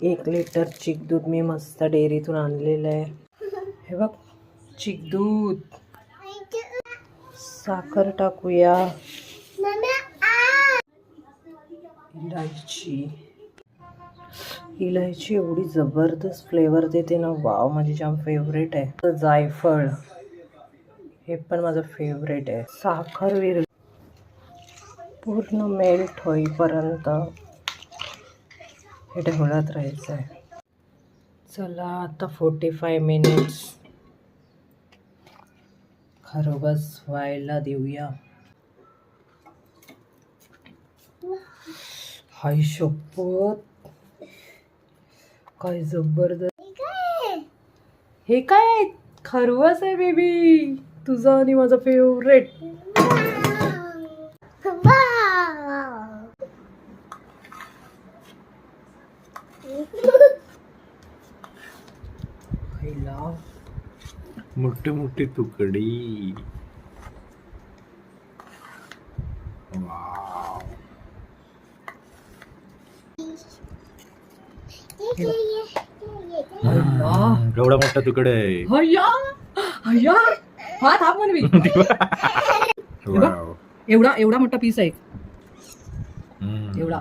एक लिटर चिक दूध मी मस्त डेअरीतून आणलेलं आहे. हे बघ चिक दूध. साखर टाकूया. इलायची. इलायची एवढी जबरदस्त फ्लेवर देते ना. वाव माझी जाम फेवरेट आहे. जायफळ. हे पण माझं फेवरेट आहे. साखर विर पूर्ण मेल्ट होईपर्यंत हे ढवळत राहायचं आहे चला आता फोर्टी फाय मिनिट्स खरबस व्हायला देऊया. हाय शपथ. काय जबरदस्त. हे काय? आहे? खरवस आहे बेबी तुझा आणि माझा फेवरेट मोठी मोठी तुकडी. एवढा मोठा तुकडे हय्या. हय्या. हा थांब म्हणवी. एवढा एवढा मोठा पीस आहे. हम्म. एवढा.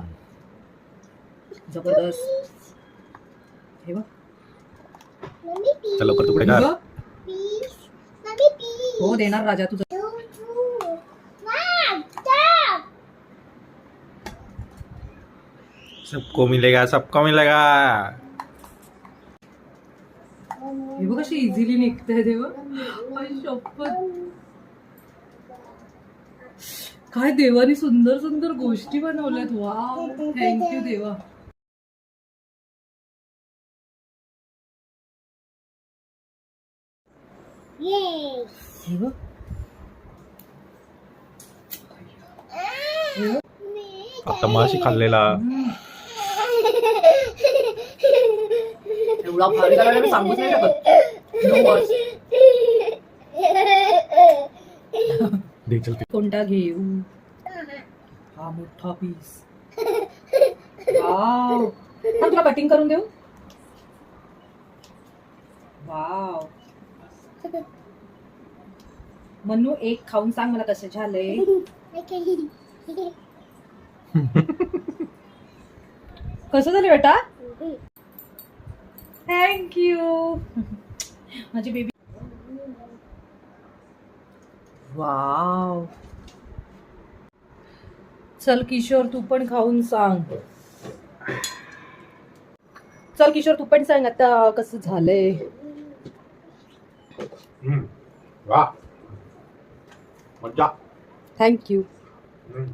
जबरदस्त. हे बघ चल लवकर तुकडे बघ. हो देणार राजा तुझं. सबको मिलेगा सबको मिलेगा. हे बघ कशी इझिली निघते आई शपथ. काय देवानी सुंदर सुंदर गोष्टी बनवल्यात. वा थँक्यू देवा. हे बघ आता माशी खाल्लेला एवढा भारी झाला मी सांगूच नाही शकत. दे चल. कोणता घेऊ हा मोठा पीस वाव हा तुला कटिंग करून देऊ वाव मनू एक खाऊन सांग मला कसं झालंय. कसं झालं बेटा? थँक्यू माझी बेबी वाव चल किशोर तू पण खाऊन सांग. चल किशोर तू पण सांग आता कसं झालंय. हम्म. वा मज्जा थँक्यू हम्म.